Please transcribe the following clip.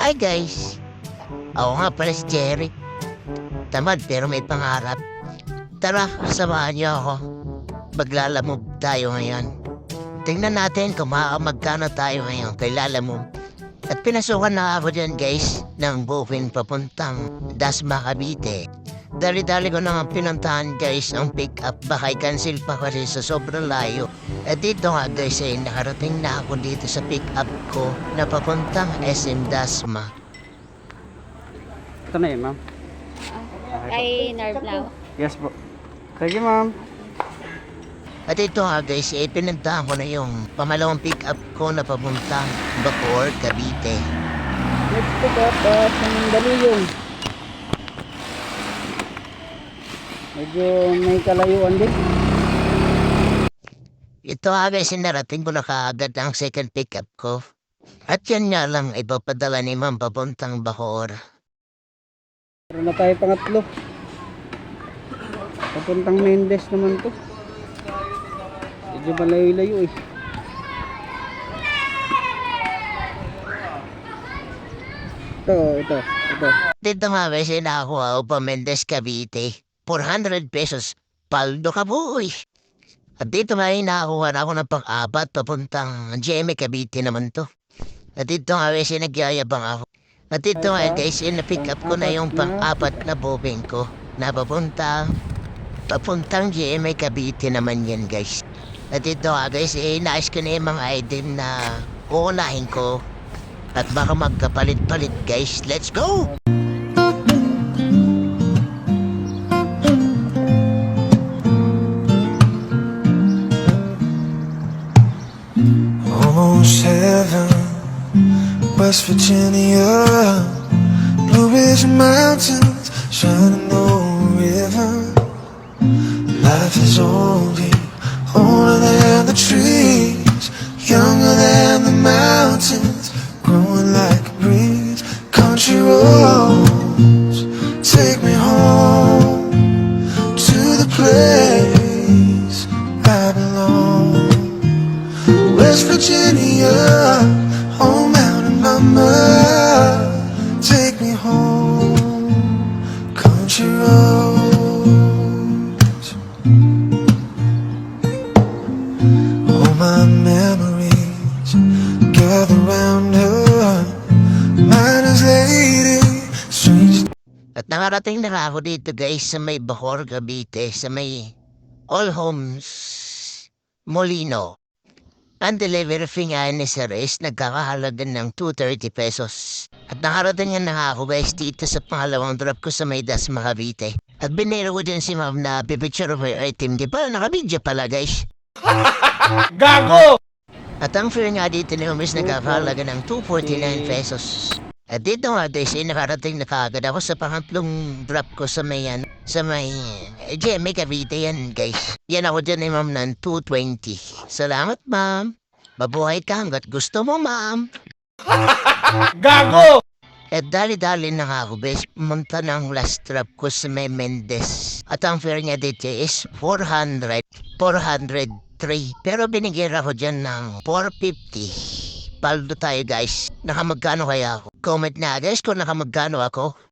Hi guys! Ako nga pala si Jerry. Tamad pero may pangarap. Tara, samahan niyo ako. Maglalamove tayo ngayon. Tingnan natin kung maa- magkano tayo ngayon kay Lalamove. At pinasukan na ako dyan guys ng buffin papuntang Dasma Cavite. Dali-dali ko na nga pinuntahan guys ang pick-up baka i-cancel pa kasi sa sobrang layo. At dito nga guys ay nakarating na ako dito sa pick-up ko na papuntang SM Dasma. Ito na yun, ma'am. Kay Nerve lang. Yes po. Sige, ma'am. At ito nga guys, eh, pinuntahan ko na yung pamalawang pick-up ko na papuntang Bacoor, Cavite. Next pick up, uh, sa Mandaluyong. Medyo may kalayuan din. Ito nga guys, narating ko na kaagad ang second pick-up ko. At yan nga lang, ipapadala ni Ma'am papuntang Bacoor. Meron na tayo pangatlo. Papuntang Mendes naman to. Medyo malayo-layo eh. Ito, ito, ito. Dito nga guys, eh, nakakuha ko pa Mendez, Cavite. 400 pesos. Paldo ka boy. At dito nga eh, nakakuha na ako ng pang-apat papuntang GMA Cavite naman to. At dito nga guys, eh, nagyayabang ako. At dito nga guys, eh, na-pick up ko na yung pang-apat na bobing ko na papuntang papuntang GMA Cavite naman yan guys. At dito nga guys, eh, nais ko na yung mga item na uunahin ko. At baka magkapalit-palit guys. Let's go! Almost heaven, West Virginia, Blue Ridge Mountains, Shining Shenandoah River. Life is only older than the trees, younger than the mountains, growing like a breeze. Country roads, take me home to the place I belong. West Virginia, oh mountain mama, take me home, country roads. All my memories gather round her, mine is lady, strange At na ako dito guys sa may Bacoor, Cavite, sa may All Homes Molino. Ang delivery fee nga ni Sir is nagkakahalaga ng 230 pesos. At nakarating nga na ako guys dito sa pangalawang drop ko sa may Dasma Cavite. At biniro ko din si ma'am na pipicture of her item. Di ba? Nakabidyo pala guys. At ang fare nga dito ni Umis nagkakahalaga ng 249 pesos. At dito nga guys, eh, nakarating na kaagad ako sa pangatlong drop ko sa may, yan, sa may, eh, GMA Cavite yan guys. Yan ako dyan ni ma'am ng 220. Salamat ma'am. Mabuhay ka hanggat gusto mo ma'am. Gago! At dali-dali na nga ako, bes, pumunta ng last drop ko sa may Mendes. At ang fare niya dito is 400, 403. Pero binigyan ako dyan ng 450. Paldo tayo guys. Nakamagkano kaya ako? Comment na guys kung nakamagkano ako.